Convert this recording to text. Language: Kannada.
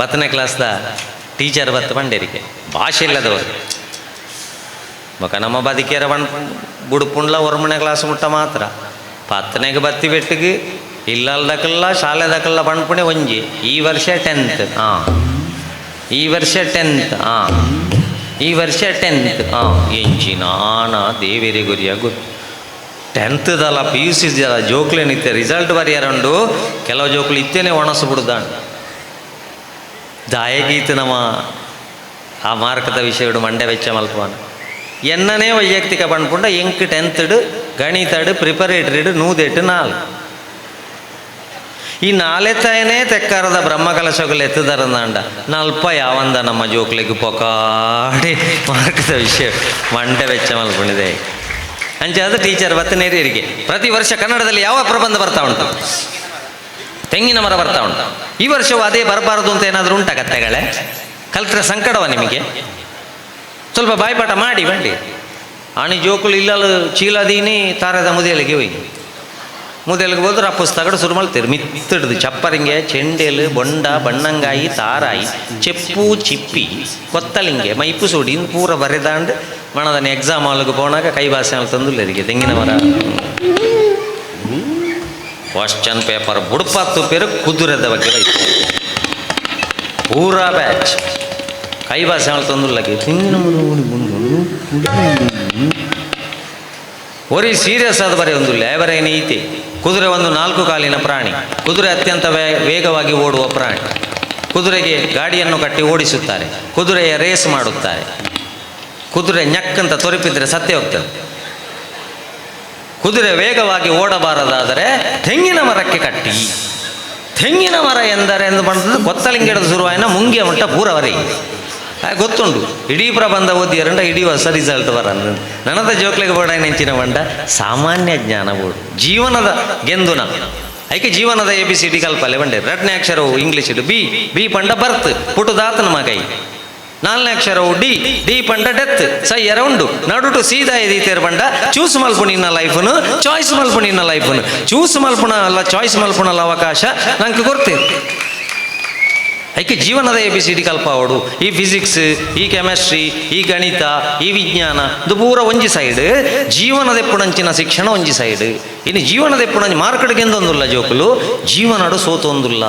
ಹತ್ತನೇ ಕ್ಲಾಸ್ದ ಟೀಚರ್ ಬತ್ತು ಬಂಡೇರಿಗೆ ಭಾಷೆ ಇಲ್ಲದವರು. ಬೊಕ ನಮ್ಮ ಬದಿಕೇರ ಬಣ್ ಬುಡುಪುಂಡ್ಲ ಒರ್ಮನೆ ಕ್ಲಾಸ್ ಮುಟ್ಟ ಮಾತ್ರ. ಪತ್ತನೆಗೆ ಬತ್ತಿ ಬೆಟ್ಟಿಗೆ ಶಾಲೆ ದಕಲ್ಲ ಬಣ್ಪುಣೆ ಒಂಜಿ. ಈ ವರ್ಷ ಟೆಂತ್ ಹಾಂ ಈ ವರ್ಷ ಟೆಂತ್ ಹಾಂ ಈ ವರ್ಷ ಟೆಂತ್ ಹಾಂ ಎಂಜಿ ನಾನ ದೇವೇರಿ ಗುರಿಯ ಗೊತ್ತು ಟೆಂತ್ದಲ್ಲ ಪಿ ಯು ಸಿ ಜೋಕ್ಲೇನಿತ್ತೆ. ರಿಸಲ್ಟ್ ಬರೆಯರಂಡು. ಕೆಲವು ಜೋಕ್ಲು ಇತ್ತೇನೆ ಒಣಸ್ಬಿಡ್ದಾಂಡು. ದಾಯಗೀತ ನಮ್ಮ ಆ ಮಾರ್ಕದ ವಿಷಯಡು ಮಂಡ್ಯ ವೆಚ್ಚ ಮಲ್ಪವನ. ಎನ್ನನೇ ವೈಯಕ್ತಿಕ ಪಣ್ಪುಂಡ ಎಂಕ್ ಟೆಂತ್ಡು ಗಣಿತಡ್ ಪ್ರಿಪರೇಟರಿಡ್ ನೂದೆಟ್ಟು ನಾಲ್. ಈ ನಾಲೆತ್ತಾಯನೇ ತೆಕ್ಕಾರದ ಬ್ರಹ್ಮಕಲಶಗಳು ಎತ್ತದರಂದಾಂಡ ನಲ್ಪ ಯಾವಂದ ನಮ್ಮ ಜೋಕ್ಲಿಗೆ ಪೊಕಾಡಿ ಮಾರ್ಕದ ವಿಷಯ ಮಂಡೆ ವೆಚ್ಚ ಮಲ್ಕೊಂಡಿದೆ ಅಂಚೆ ಅದು ಟೀಚರ್ ಬತ್ತನೇರಿಯರಿಗೆ, ಪ್ರತಿ ವರ್ಷ ಕನ್ನಡದಲ್ಲಿ ಯಾವ ಪ್ರಬಂಧ ಬರ್ತಾ ಉಂಟು? ತೆಂಗಿನ ಮರ ಬರ್ತಾ ಉಂಟು. ಈ ವರ್ಷವೂ ಅದೇ ಬರಬಾರದು ಅಂತ ಏನಾದರೂ ಉಂಟಾ ಕತ್ತೆಗಳೇ? ಕಲ್ತ್ರ ಸಂಕಟವ ನಿಮಗೆ? ಸ್ವಲ್ಪ ಬಾಯ್ಪಾಠ ಮಾಡಿ ಬಂಡಿ ಆಣಿ ಜೋಕುಲು ಇಲ್ಲಲು ಚೀಲದೀನಿ ತಾರದ ಮುದಿಯಲಿಗೆ ಹೋಗಿ. ಮುದಿಯಲಿಗೆ ಹೋದ್ರೆ ಆ ಪುಸ್ತಕಗಳು ಶುರು ಮಾಡ್ತೀರಿ ಮಿತ್ತಿಡ್ದು ಚಪ್ಪರಿಂಗೆ, ಚೆಂಡೆಲು, ಬೊಂಡ, ಬಣ್ಣಂಗಾಯಿ, ತಾರಾಯಿ, ಚೆಪ್ಪು, ಚಿಪ್ಪಿ, ಕೊತ್ತಲಿಂಗೆ, ಮೈಪು ಸೂಡಿ ಪೂರ ಬರೆದಾಂಡು ಮಣದನ್ನ ಎಕ್ಸಾಮ್ ಹಾಲ್ಗೆ ಪೋನಾಗ ಕೈ ಭಾಷೆ ತಂದು ತೆಂಗಿನ ಮರ. ಕ್ವಶನ್ ಪೇಪರ್ ಬುಡ್ಪತ್ತು ಪೇರು ಕುದುರೆದ ಬಗ್ಗೆ ಐತೆ ಪೂರಾ ಬ್ಯಾಚ್ ಕೈ ಭಾಷೆ ಒರಿ ಸೀರಿಯಸ್ ಆದ ಬರೀ ಒಂದು ಲೇಬರ್ ಐತಿ. ಕುದುರೆ ಒಂದು ನಾಲ್ಕು ಕಾಲಿನ ಪ್ರಾಣಿ. ಕುದುರೆ ಅತ್ಯಂತ ವೇಗವಾಗಿ ಓಡುವ ಪ್ರಾಣಿ. ಕುದುರೆಗೆ ಗಾಡಿಯನ್ನು ಕಟ್ಟಿ ಓಡಿಸುತ್ತಾರೆ. ಕುದುರೆಯ ರೇಸ್ ಮಾಡುತ್ತಾರೆ. ಕುದುರೆ ನೆಕ್ಕಂತ ತೊರಿಪಿದ್ರೆ ಸತ್ತೇ ಹೋಗ್ತದೆ. ಕುದುರೆ ವೇಗವಾಗಿ ಓಡಬಾರದಾದರೆ ತೆಂಗಿನ ಮರಕ್ಕೆ ಕಟ್ಟಿ. ತೆಂಗಿನ ಮರ ಎಂದರೆ ಎಂದು ಬಂದದ್ದು ಕೊತ್ತಲಿಂಗಿಡದ ಶುರುವಾಯಿನ ಮುಂಗಿಯ ಮಟ್ಟ ಪೂರವರಿ. ಗೊತ್ತುಂಡು ಇಡೀ ಪ್ರಬಂಧ ಓದಿಯರಂಡ ಇಡೀ ಹೊಸ ರಿಸಲ್ಟ್ ಬರಂದು ನನದ ಜೋಕ್ಲಿಗೆ ಬೋಡ ನೆಂಚಿನ ಬಂಡ ಸಾಮಾನ್ಯ ಜ್ಞಾನ ಬೋಡು ಜೀವನದ ಗೆಂದುನ. ಐಕೆ ಜೀವನದ ಎ ಬಿ ಸಿ ಡಿ ಕಲ್ಪಲೆ ಬಂಡೆ ರಟ್ನೆ ಅಕ್ಷರವು ಇಂಗ್ಲೀಷ್ ಬಿ ಬಿ ಪಂಡ ಬರ್ತ್ ಪುಟುದಾತನ ಮಗೈ. ನಾಲ್ನೇ ಅಕ್ಷರವು ಡಿ. ಡಿ ಪಂಡ ಡೆತ್. ಸೈ ಎರೌಂಡು ನಡುಟು ಸೀದಾ ಎದೀತೇರು ಪಂಡ. ಚೂಸ್ ಮಲ್ಪು ನಿನ್ನ ಲೈಫ್ನು, ಚಾಯ್ಸ್ ನಿನ್ನ ಲೈಫ್ನು. ಚೂಸ್ ಮಲ್ಪುನ ಅಲ್ಲ, ಚಾಯ್ಸ್ ಮಲ್ಪುಣಲ್ಲ ಅವಕಾಶ ನಂಗೆ ಗೊತ್ತೇನು ಐಕೆ ಜೀವನದ ಎ, ಬಿ, ಸಿ, ಡಿ ಕಲ್ಪಾವಡು ಈ ಫಿಸಿಕ್ಸ್, ಈ ಕೆಮಿಸ್ಟ್ರಿ, ಈ ಗಣಿತ, ಈ ವಿಜ್ಞಾನ, ಇದು ಪೂರ ಒಂಜಿ ಸೈಡ್. ಜೀವನದ ಎಪ್ಪುಣಂಚಿನ ಶಿಕ್ಷಣ ಒಂಜಿ ಸೈಡ್. ಇನ್ನು ಜೀವನದ ಎಪ್ಪುಣಂಚಿ ಮಾರ್ಕೆಟ್ಗೆ ಎಂದೊಂದುಲ್ಲ ಜೋಕುಲು ಜೀವನಡು ಸೋತೊಂದುಲ್ಲ.